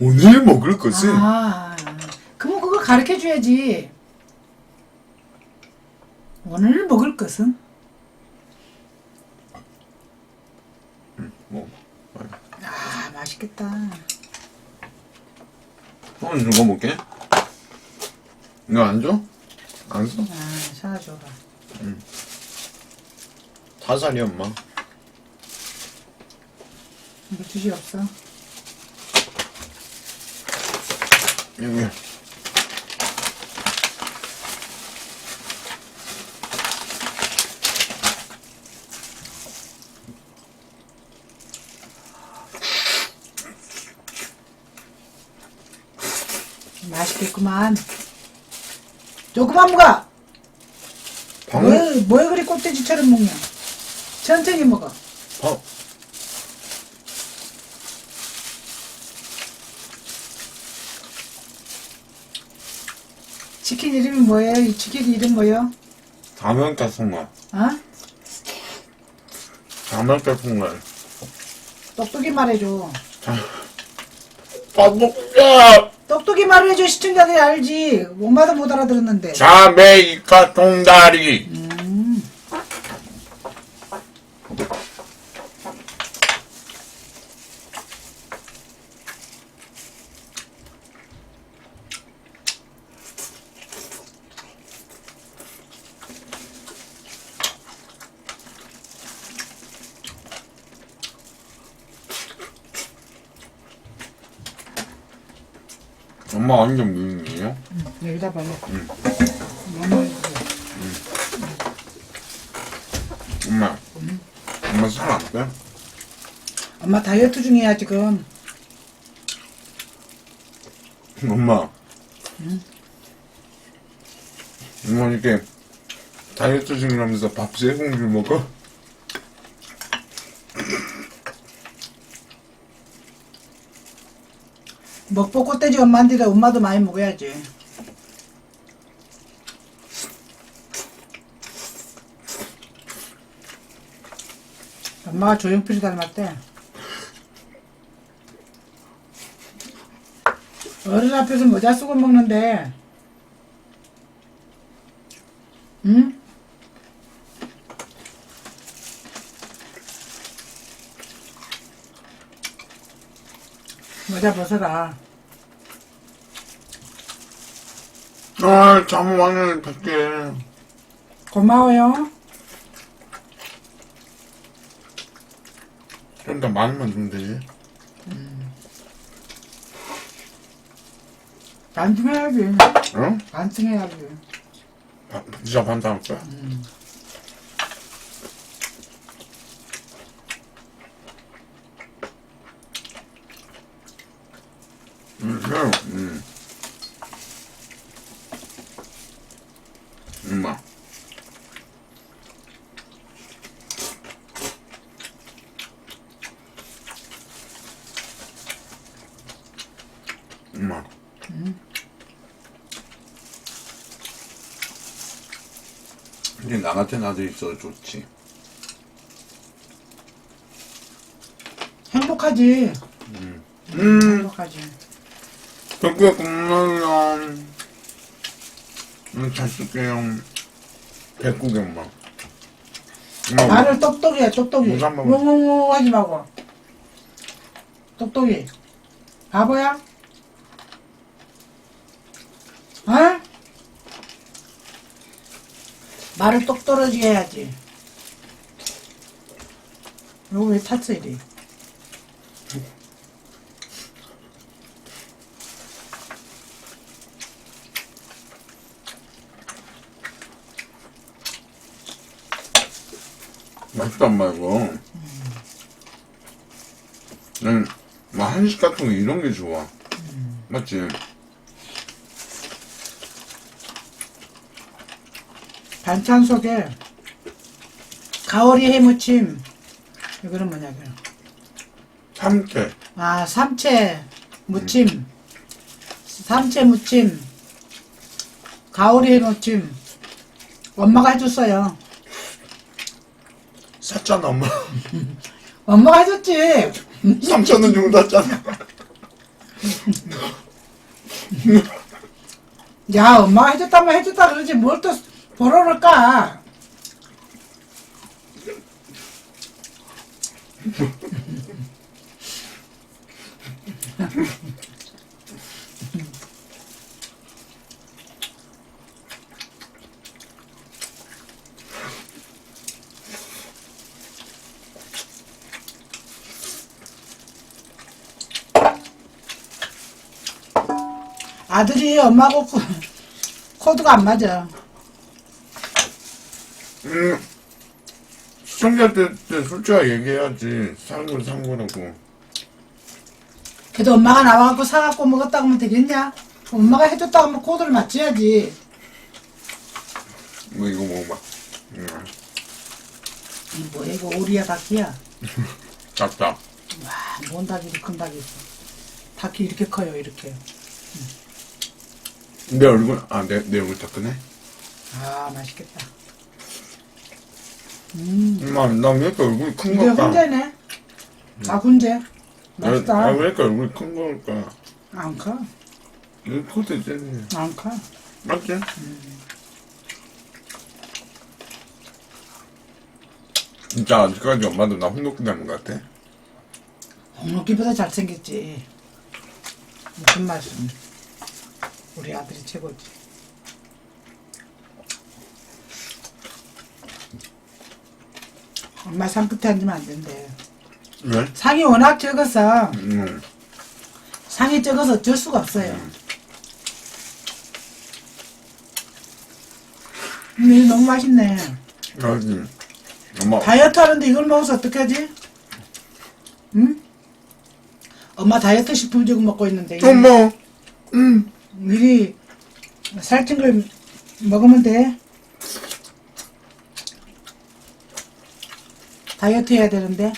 오늘 먹을 것은 아, 그럼 그걸 가르쳐 줘야지. 오늘 먹을 것은? 뭐 아, 맛있겠다. 한번 읽어볼게. 이거 안 줘? 안 써? 아, 사줘봐. 다살이 엄마. 이거 주시 없어? 여기. 맛있겠구만. 조그만 무가. 방울? 왜, 뭐 그리 꼴돼지처럼 먹냐? 천천히 먹어. 방. 치킨 이름이 뭐예요? 이 치킨 이름 뭐예요? 다명가송말. 어? 다명가송말. 똑똑히 말해줘. 빠복자 똑똑히 말해줘 시청자들이 알지. 엄마도 못 알아들었는데. 자메이카 통다리. 음. 엄마 완전 무인이에요? 여기다 발려. 응. 너무 엄마. 엄마 살 안 빼? 엄마 다이어트 중이야 지금. 엄마. 응? 엄마 이렇게 다이어트 중이라면서 밥 세 공기 먹어? 먹보 꽃돼지 엄마인데 엄마도 많이 먹어야지. 엄마가 조용필이 닮았대. 어른 앞에서 모자 쓰고 먹는데, 응? 모자 벗어라. 아, 잠 완전 밖에. 고마워요. 좀 더 많으면 좀 되지. 반증해야지. 어? 반증해야지. 밥, 진짜 반다 할 거야? 음, 음. 엄마. 엄마. 근데 나 같은 아들 있어도 좋지. 행복하지. 음. 행복하지. 덕분에 고마워요. 음, 잘 쓸게요. 백국이 엄마. 엄마, 말을 똑똑히 해, 똑똑히. 한 번만. 웅웅웅 하지 말고. 똑똑히. 바보야? 어? 말을 똑 떨어지게 해야지. 왜 탔어, 이리? 맛있다, 엄마, 이거. 난, 뭐, 한식 같은 거 이런 게 좋아. 맞지? 반찬 속에 가오리 해무침. 이거는 뭐냐, 그 참깨. 아, 삼채 무침. 삼채 무침. 가오리 해무침. 엄마가 해줬어요. 샀잖아, 엄마. 엄마가 해줬지. 3천원 주고 샀잖아. 야, 엄마가 해줬다면 해줬다 그러지 뭘 또 벌어올까? 아들이 엄마하고 코- 코드가 안 맞아. 음, 시청자한테 솔직하게 얘기해야지. 사는 건산 거라고. 그래도 엄마가 나와갖고 사갖고 먹었다고 하면 되겠냐? 엄마가 해줬다고 하면 코드를 맞춰야지. 뭐 이거 먹어봐. 음, 이 뭐야 이거 오리야 닭이야? 작다. 와, 뭔 닭이 이렇게 큰 닭이 있어. 닭이 이렇게 커요 이렇게. 내 얼굴, 아, 내, 내 얼굴 다 크네? 아 맛있겠다. 음, 엄마, 나왜 이렇게 얼굴이 큰 이게 걸까? 훈제네. 아 훈제. 나, 맛있다. 나왜 이렇게 얼굴이 큰 걸까? 안 커. 이거 코드 쟤네. 안 커. 맞지? 진짜 아직까지 엄마도 나 홍록기 닮은 것 같아. 홍록기보다 잘생겼지. 무슨 말씀? 우리 아들이 최고지. 엄마 상 끝에 앉으면 안 된대. 왜? 상이 워낙 적어서 음, 상이 적어서 어쩔 수가 없어요. 음, 이거 너무 맛있네. 그래야지. 엄마, 다이어트 하는데 이걸 먹어서 어떡하지? 응? 엄마 다이어트 식품 지금 먹고 있는데 엄마, 음. 미리 살찐 걸 먹으면 돼. 다이어트 해야 되는데.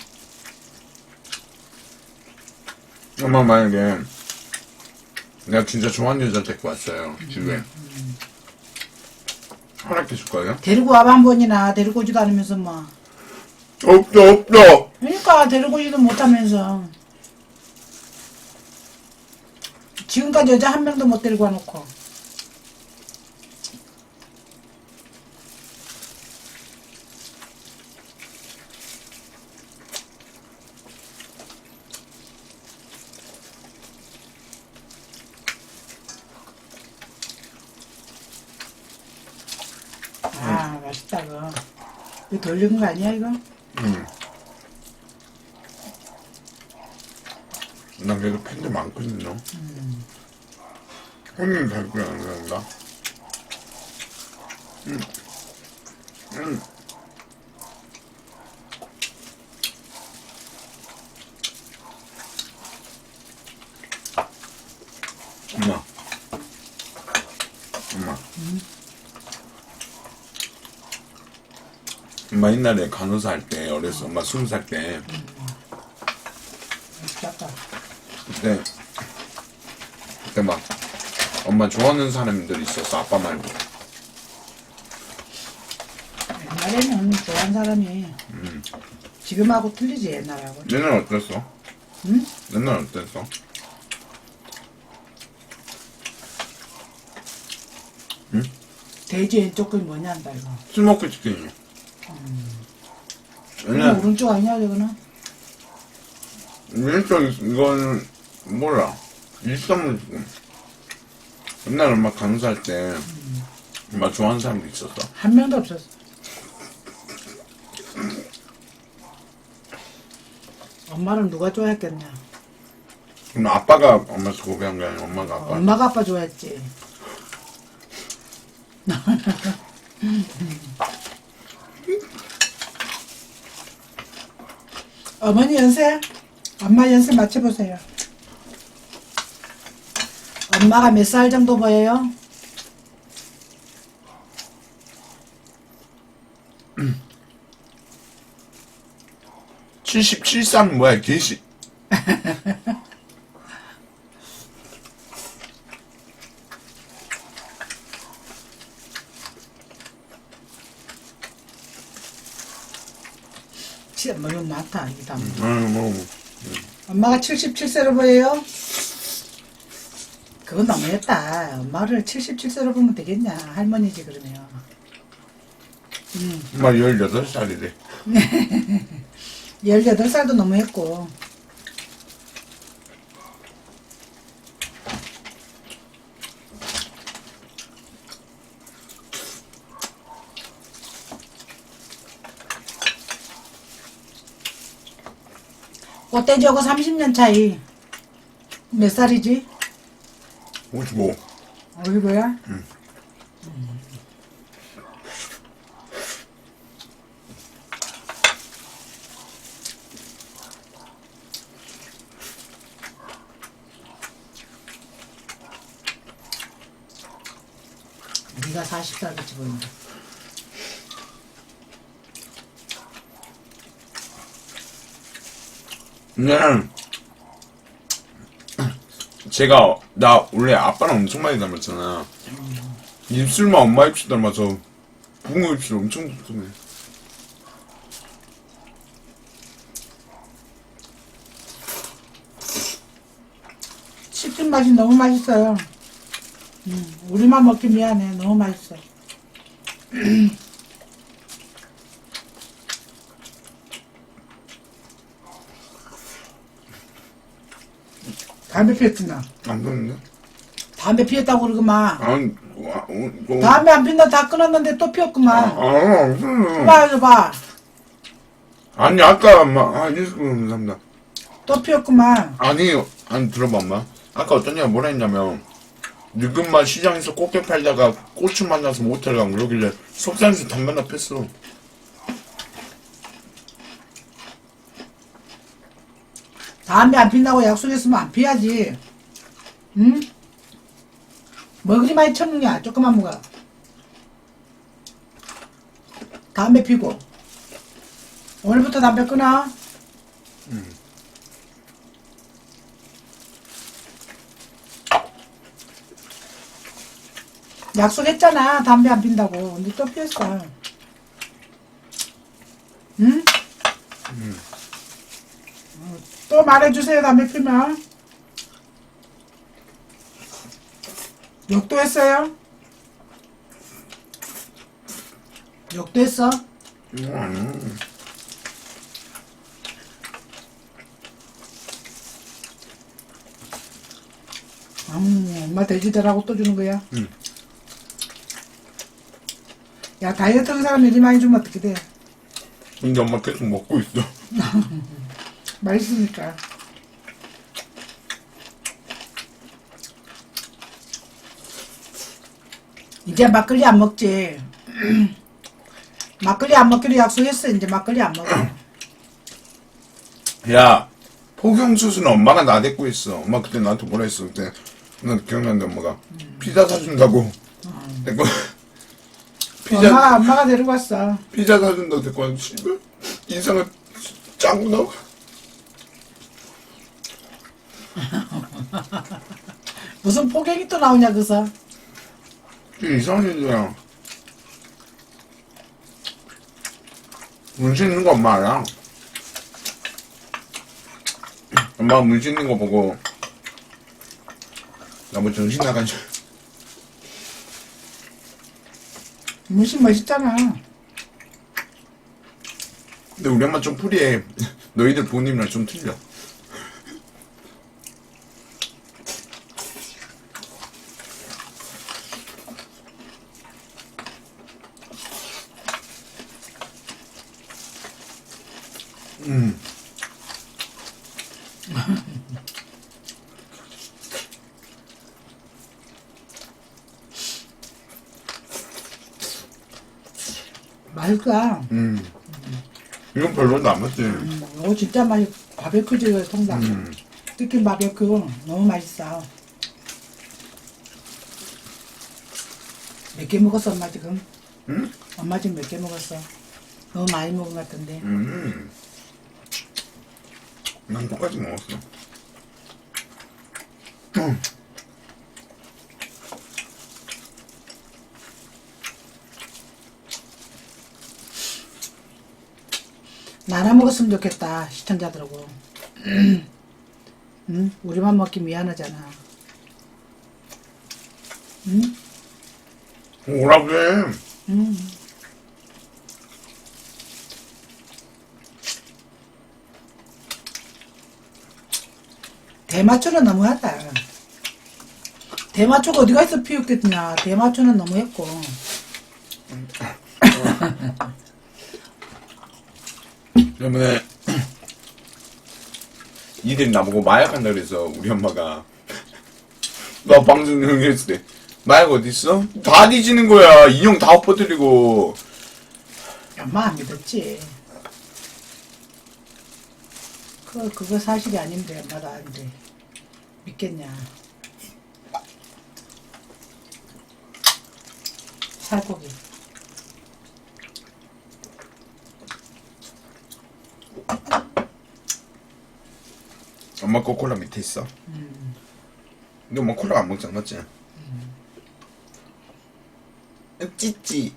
엄마 만약에 내가 진짜 좋아하는 여자 데리고 왔어요 집에. 허락해 줄 거예요? 데리고 와봐 한 번이나. 데리고 오지도 않으면서 뭐. 없어 없어. 그러니까 데리고 오지도 못하면서. 지금까지 여자 한 명도 못 데리고 와놓고 아 맛있다 이거 돌리는 거 아니야 이거? 응. 난 그래도 팬들 많거든요 형님 발표 안 그런가? 응. 응. 엄마 엄마 엄마 옛날에 간호사 할 때 어렸어 엄마 스무 살 때. 맛있다 그때 그때 막 엄마 좋아하는 사람들 있었어 아빠 말고. 옛날에는 좋아하는 사람이 지금하고 틀리지 옛날하고. 옛날 어땠어? 응? 옛날 어땠어? 돼지의 조건이 뭐냐 한다 이거. 스모크 치킨이 그냥 옛날 오른쪽 아니야 저거는? 왼쪽 이거는 몰라. 일점을 주고 옛날 엄마 간호사 할 때 엄마 좋아하는 사람도 있었어 한 명도 없었어. 엄마를 누가 좋아했겠냐? 그럼 아빠가 엄마한테 고백한 게 아니라 엄마가 아빠 엄마가 아빠 좋아했지 어머니 연세? 엄마 연세 맞춰보세요. 엄마가 몇 살 정도 보여요? 칠십 73 뭐야 개시 진짜 뭐 이거 많다 이게 다 아유 뭐 엄마가 77세로 보여요? 그건 너무했다. 엄마를 77세로 보면 되겠냐. 할머니지, 그러면. 음, 엄마 18살이래. 18살도 너무했고. 꽃돼지하고 30년 차이. 몇 살이지? 55. 어이 뭐야? 네가 40살 같이 보인다. 나는 제가 나 원래 아빠랑 엄청 많이 닮았잖아. 입술만 엄마 입술 닮아서 붕어 입술 엄청 뚱뚱해. 치킨 맛이 너무 맛있어요. 음, 우리만 먹기 미안해. 너무 맛있어. 담배 피웠구나. 안 그런데? 담배 피웠다고 그러구만. 아니, 와, 어, 어. 담배 안 핀다 다 끊었는데 또 피웠구만. 아, 없어요. 봐, 이거 봐. 아니, 아까 엄마, 아, 뉴스 감사합니다. 또 피웠구만. 아니, 아니, 들어봐, 엄마. 아까 어떤 애가 뭐라 했냐면, 늙은맛 시장에서 꽃게 팔다가 고추 만나서 모텔 가고 그러길래 속상해서 담배 하나 폈어. 담배 안 핀다고 약속했으면 안 피야지. 응? 뭐 그리 많이 쳐먹냐? 조금만 먹어. 담배 피고. 오늘부터 담배 끊어. 약속했잖아. 담배 안 핀다고. 근데 또 피웠어. 응? 또 말해주세요, 담배 피면. 욕도 했어요? 욕도 했어? 이거 아니야. 음, 엄마 돼지들하고 또 주는 거야? 응. 야, 다이어트 하는 사람 이리 많이 주면 어떻게 돼? 근데 엄마 계속 먹고 있어. 맛있으니까. 이제 막걸리 안 먹지. 막걸리 안 먹기로 약속했어. 이제 막걸리 안 먹어. 야, 포경수수는 엄마가 나 데리고 있어. 엄마 그때 나한테 뭐라 했어, 그때. 나 기억나는데 엄마가. 피자 사준다고. 데리고, 피자, 엄마가, 엄마가 데리고 왔어. 피자 사준다고 데리고 왔는데, 씨발. 인상을 짜고 나와. 포객이 또 나오냐, 그서. 이상한 일이야. 문신 있는 거 엄마 알아? 엄마가 문신 있는 거 보고, 나 뭐 정신 나간 줄. 문신 멋있잖아. 근데 우리 엄마 좀 풀이해. 너희들 부모님이랑 좀 틀려. 음. 맛있다. 음. 이건 별로도 안 맞지. 이거 진짜 맛있, 바베큐지, 통닭. 음. 치킨 바베큐. 너무 맛있어. 몇 개 먹었어, 엄마 지금? 응? 엄마 지금 몇 개 먹었어? 너무 많이 먹은 것 같은데. 음. 난 똑같이 먹었어. 음. 나눠 먹었으면 좋겠다, 시청자들하고. 응? 우리만 먹기 미안하잖아. 응? 오라 그래. 응. 대마초는 너무하다. 대마초가 어디 가서 피웠겠냐. 대마초는 너무했고. 때문에 이들이 나보고 마약한다 그래서 우리 엄마가 나 방송 했을 때 마약 어딨어? 다 뒤지는 거야 인형 다 엎어뜨리고 엄마 안 믿었지. 그, 그거 사실이 아닌데, 엄마도 아닌데. 믿겠냐. 살코기. 엄마 거 콜라 밑에 있어 근데 엄마 콜라 안 먹잖아 맞지? 찌찌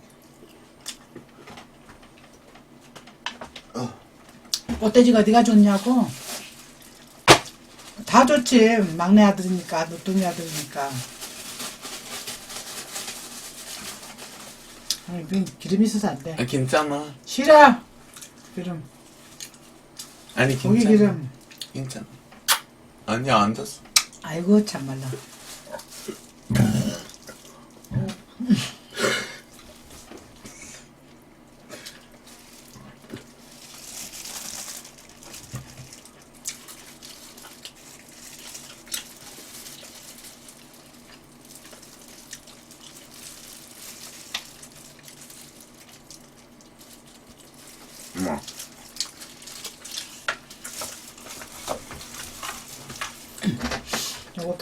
꽃돼지가 어디가 좋냐고? 다 좋지. 막내 아들이니까, 노뚱이 아들이니까. 아니, 이건 기름 있어서 안 돼. 아, 괜찮아 싫어! 기름. 아니 고기 괜찮아 기름. 괜찮아 아니야 안 잤어 아이고, 참말라. 엄마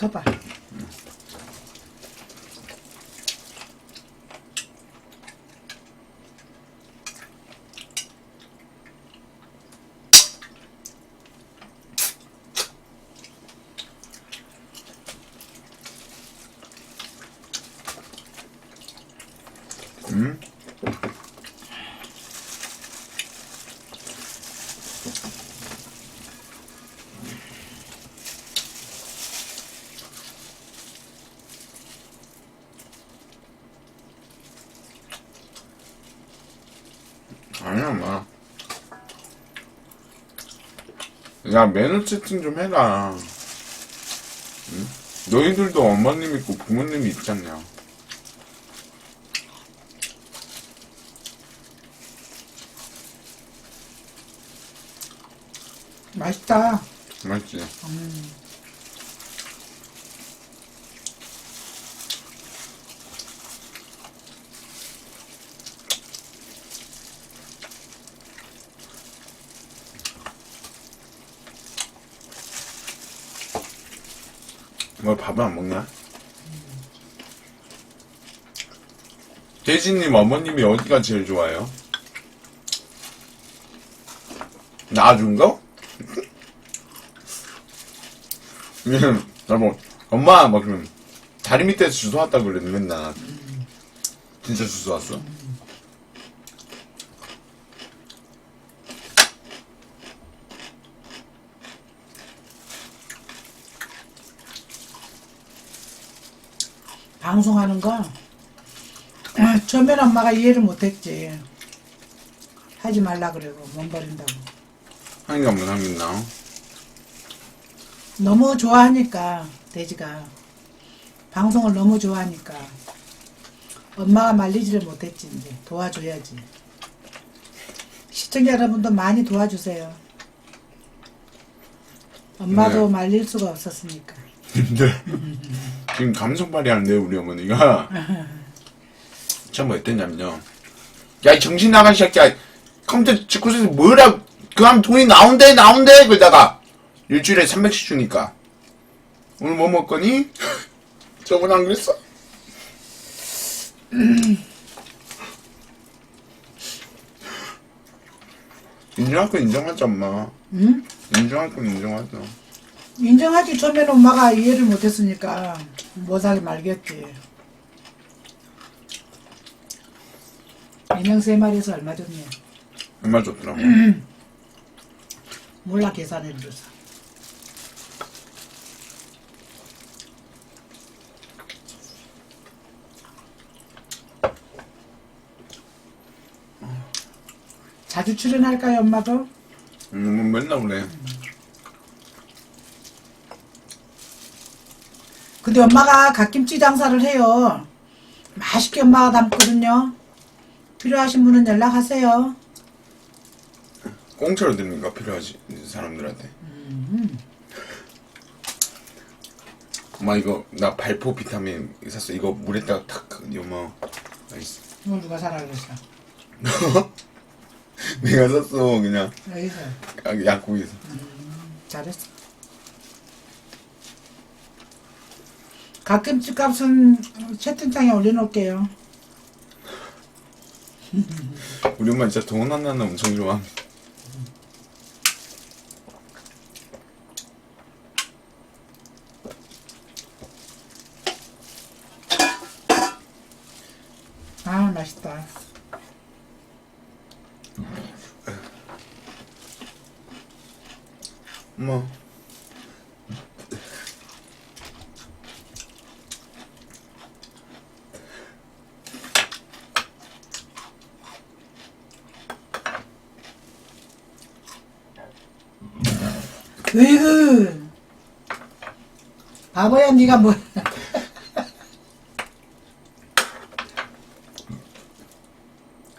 요 아니야, 엄마. 야, 매너 채팅 좀 해라. 응? 너희들도 어머님 있고 부모님이 있잖냐. 맛있다. 맞지? 음. 뭐 밥은 안 먹냐? 대진님 어머님이 어디가 제일 좋아요? 낳아준 거? 음, 나뭐 엄마 막 그럼 다리 밑에서 주워 왔다고 그랬는데 맨날 진짜 주워 왔어? 방송하는 거 아, 처음엔 엄마가 이해를 못했지. 하지 말라 그러고 몸 버린다고. 한개 한번 한겠나? 너무 좋아하니까 돼지가 방송을 너무 좋아하니까 엄마가 말리지를 못했지 이제 도와줘야지. 시청자 여러분도 많이 도와주세요. 엄마도 네. 말릴 수가 없었으니까. 근데 지금 감성 발휘하는데 우리 어머니가 처음 뭐 했댔냐면요 야 이 정신 나간 새끼야 컴퓨터 직구에서 뭐라 그 하면 돈이 나온대 나온대 그러다가 일주일에 300씩 주니까 오늘 뭐 먹거니? 저번 안 그랬어? 인정할 건 인정하자 엄마 응? 인정할 건 인정하자 인정하지 처음에는 엄마가 이해를 못했으니까 못하게 말겠지. 대명세 마리에서 얼마 줬냐? 얼마 줬더라고. 몰라 계산해줘서. 자주 출연할까요, 엄마도? 음, 맨날 오네. 근데 엄마가 갓김치 장사를 해요. 맛있게 엄마가 담거든요. 필요하신 분은 연락하세요. 공짜로 드는 거 필요하지 사람들한테. 엄마 이거 나 발포 비타민 샀어. 이거 물에다가 탁 엄마 나이스. 이걸 누가 사라 그랬어? 내가 샀어 그냥 여기서. 약- 약국에서. 잘했어. 갓김치 값은 채팅창에 올려놓을게요. 우리 엄마 진짜 나는 엄청 좋아. 아, 맛있다. 엄마. 으이그 바보야 네가 뭐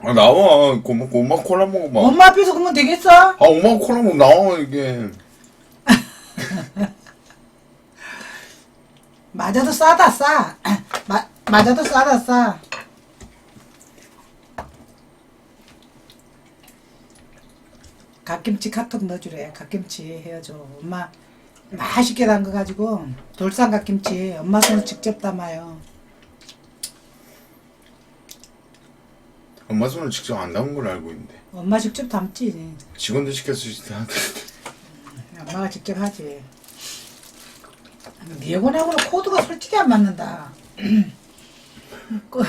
아 나와. 엄마 엄마 콜라 먹어봐. 엄마 앞에서 그러면 되겠어? 아 엄마 콜라 먹 나와 이게. 맞아도 싸다 싸 마, 맞아도 싸다 싸 갓김치 카톡 넣어주래 갓김치 헤어져 엄마 맛있게 담가가지고 돌산 갓김치 엄마 손으로 직접 담아요 엄마 손을 직접 안 담은 걸 알고 있는데 엄마 직접 담지 직원들 시켜서 다 엄마가 직접 하지. 예곤하고는 코드가 솔직히 안 맞는다. 그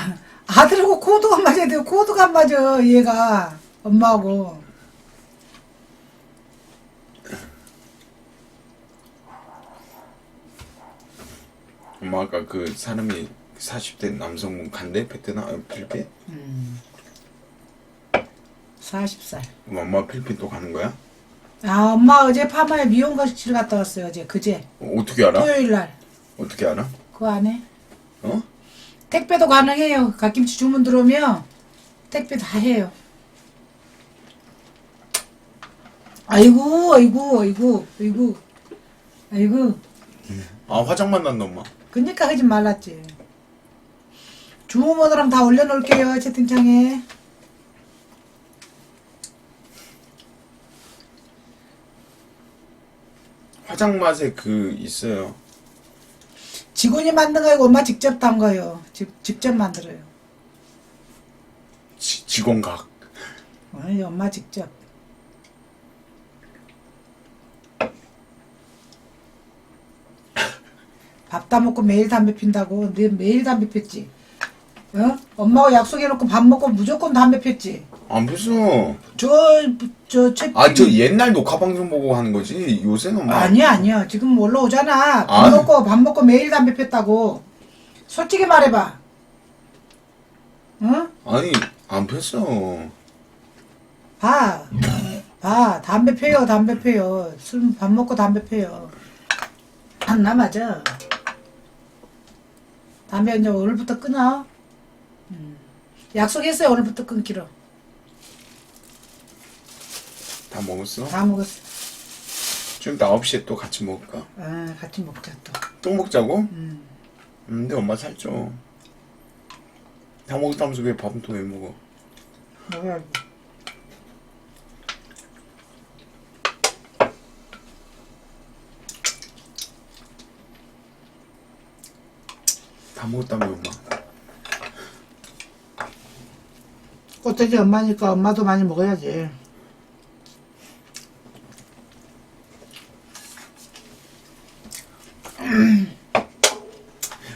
아들하고 코드가 맞아야 돼요. 코드가 안 맞아, 얘가. 엄마하고. 엄마 아까 그 사람이 40대 남성분 간대 패트나 아, 필리핀? 40살. 그럼 엄마 필리핀 또 가는 거야? 아, 엄마 어제 파마에 미용실 갔다 왔어요, 어제. 그제. 어, 어떻게 알아? 토요일 날. 어떻게 알아? 그 안에. 어? 택배도 가능해요. 갓김치 주문 들어오면 택배 다 해요. 아이고, 아이고, 아이고, 아이고, 아이고. 아 화장만 난다 엄마 그니까 하지 말랐지. 주호모드랑 다 올려놓을게요, 채팅창에. 화장 맛에 그 있어요 직원이 만든 거 아니고 엄마 직접 단 거예요. 직, 직접 만들어요. 지, 직원각 아니, 엄마 직접. 밥 다 먹고 매일 담배 핀다고. 너 매일 담배 폈지? 어? 엄마가 약속해놓고 밥 먹고 무조건 담배 폈지? 안 폈어 저, 저, 채 아 저 옛날 녹화 방송 보고 하는 거지 요새는 엄마 아니야, 아니야. 지금 올라오잖아. 밥 아. 먹고, 밥 먹고 매일 담배 폈다고. 솔직히 말해봐. 응? 아니 안 폈어 봐. 봐. 담배 펴요, 담배 펴요. 술, 밥 먹고 담배 펴요. 안 남아져. 담배 이제 오늘부터 끊어. 음. 약속했어요, 오늘부터 끊기로. 다 먹었어? 다 먹었어. 좀 이따 9시에 또 같이 먹을까? 아, 같이 먹자, 또. 또 먹자고? 음. 음, 근데 엄마 살쪄 다 먹었다면서 왜 밥은 또 왜 먹어 먹어야지. 다 먹었다며 엄마. 꽃돼지 엄마니까 엄마도 많이 먹어야지.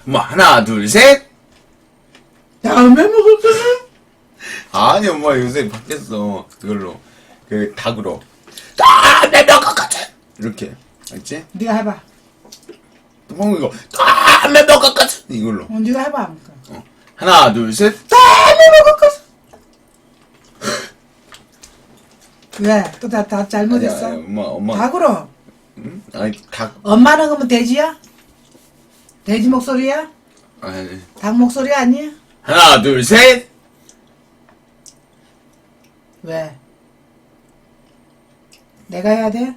엄마 하나 둘셋! 다음에 먹을 거는? 아니 엄마 요새 바뀌었어. 그걸로. 그 닭으로. 아내 먹었거든 이렇게. 알지? 네가 해봐. 또 방금 이거 아내 먹었거든 이걸로 어, 네가 해봐. 어. 하나 둘셋 먹을 거는? 왜? 또 다 다 잘못했어? 아니야, 아니야, 엄마 엄마 닭으로. 응? 아니 닭 엄마는 그러면 돼지야? 돼지 목소리야? 아니 닭 목소리 아니야? 하나 둘셋 왜? 내가 해야 돼?